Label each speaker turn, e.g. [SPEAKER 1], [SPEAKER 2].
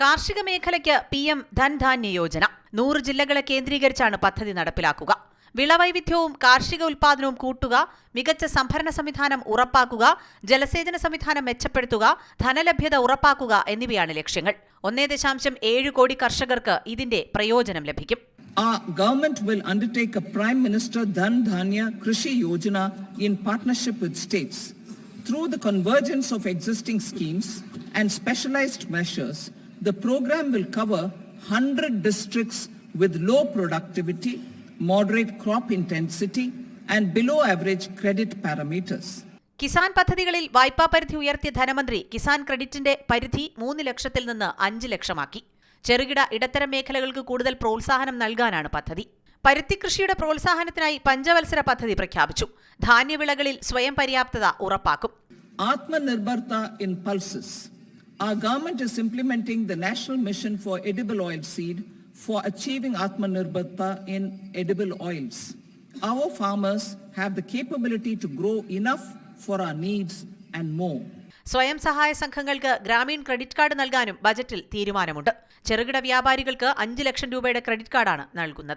[SPEAKER 1] കാർഷിക മേഖലയ്ക്ക് P M Dhan Dhaanya Yojana നൂറ് ജില്ലകളെ കേന്ദ്രീകരിച്ചാണ് പദ്ധതി നടപ്പിലാക്കുക. വിളവൈവിധ്യവും കാർഷിക ഉൽപാദനവും കൂട്ടുക മികച്ച സംഭരണ സംവിധാനം ഉറപ്പാക്കുക ജലസേചന സംവിധാനം മെച്ചപ്പെടുത്തുക ധനലഭ്യത ഉറപ്പാക്കുക എന്നിവയാണ് ലക്ഷ്യങ്ങൾ. ഒന്നേ ദശാംശം ഏഴ് കോടി കർഷകർക്ക് ഇതിന്റെ പ്രയോജനം ലഭിക്കും.
[SPEAKER 2] Our government will undertake a Prime Minister Dhan Dhanya Krishi Yojana in partnership with states. Through the convergence of existing schemes and specialized measures, the program will cover 100 districts with low productivity, moderate crop intensity, and below average credit parameters.
[SPEAKER 1] Kisan പദ്ധതികളിൽ വായ്പാ പരിധി ഉയർത്തിയ ധനമന്ത്രി കിസാൻ ക്രെഡിറ്റിന്റെ പരിധി മൂന്ന് ലക്ഷത്തിൽ നിന്ന് അഞ്ച് ലക്ഷമാക്കി ചെറുകിട ഇടത്തരം മേഖലകൾക്ക് കൂടുതൽ പ്രോത്സാഹനം നൽകാനാണ് പദ്ധതി പരുത്തി കൃഷിയുടെ പ്രോത്സാഹനത്തിനായി പഞ്ചവത്സര പദ്ധതി പ്രഖ്യാപിച്ചു ധാന്യവിളകളിൽ സ്വയം പര്യാപ്തത ഉറപ്പാക്കും
[SPEAKER 2] Atmanirbharta in pulses. Our government is implementing the National Mission for Edible Oil Seed for achieving Atmanirbharta in edible oils. Our farmers have the capability to grow enough for our needs and more.
[SPEAKER 1] സ്വയം സഹായ സംഘങ്ങൾക്ക് Gramin credit card നൽകാനും ബജറ്റിൽ തീരുമാനമുണ്ട് ചെറുകിട വ്യാപാരികൾക്ക് അഞ്ച് ലക്ഷം രൂപയുടെ credit കാർഡാണ് നൽകുന്നത്